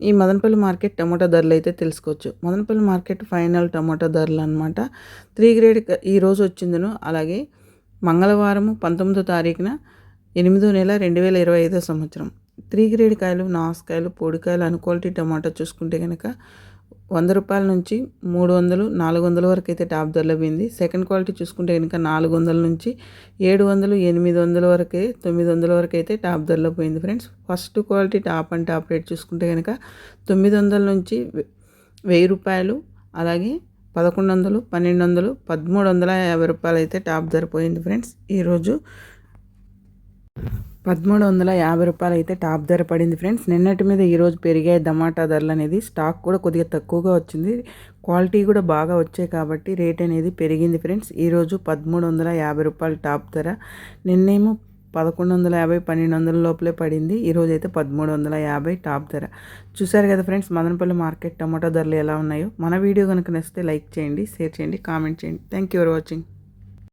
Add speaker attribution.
Speaker 1: ఈ మదనపల్లి మార్కెట్ టమాటా ధరలు అయితే తెలుసుకోవచ్చు. మదనపల్లి మార్కెట్ ఫైనల్ టమాటా ధరలు అనమాట త్రీ గ్రేడ్ ఈరోజు వచ్చిందను. అలాగే మంగళవారము పంతొమ్మిదో తారీఖున ఎనిమిదో నెల రెండు వేల ఇరవై ఐదో సంవత్సరం. త్రీ గ్రేడ్ కాయలు నాసుకాయలు పొడికాయలు అన్ క్వాలిటీ టమాటా చూసుకుంటే కనుక వంద రూపాయల నుంచి మూడు వందలు నాలుగు వందల వరకు అయితే టాప్ ధరలో పోయింది. సెకండ్ క్వాలిటీ చూసుకుంటే కనుక నాలుగు వందల నుంచి ఏడు వందలు ఎనిమిది వందల వరకే తొమ్మిది వందల వరకు అయితే టాప్ ధరలో పోయింది friends. First quality top and top rate చూసుకుంటే కనుక తొమ్మిది వందల నుంచి వెయ్యి రూపాయలు అలాగే పదకొండు వందలు పన్నెండు వందలు పదమూడు వందల యాభై రూపాయలు అయితే టాప్ ధర పోయింది ఫ్రెండ్స్. ఈరోజు పదమూడు వందల యాభై రూపాయలు అయితే టాప్ ధర పడింది ఫ్రెండ్స్. నిన్నటి మీద ఈరోజు పెరిగాయి టమాటా ధరలు అనేది స్టాక్ కూడా కొద్దిగా తక్కువగా వచ్చింది. క్వాలిటీ కూడా బాగా వచ్చాయి కాబట్టి రేట్ అనేది పెరిగింది ఫ్రెండ్స్. ఈరోజు పదమూడు వందల యాభై రూపాయలు టాప్ ధర. నిన్నేమో పదకొండు వందల యాభై పన్నెండు వందల లోపలే పడింది. ఈరోజు అయితే పదమూడు వందల యాభై టాప్ ధర. చూసారు కదా ఫ్రెండ్స్ మదనపల్లి మార్కెట్ టమాటా ధరలు ఎలా ఉన్నాయో. మన వీడియో కనుక నచ్చితే లైక్ చేయండి షేర్ చేయండి కామెంట్ చేయండి. Thank you for watching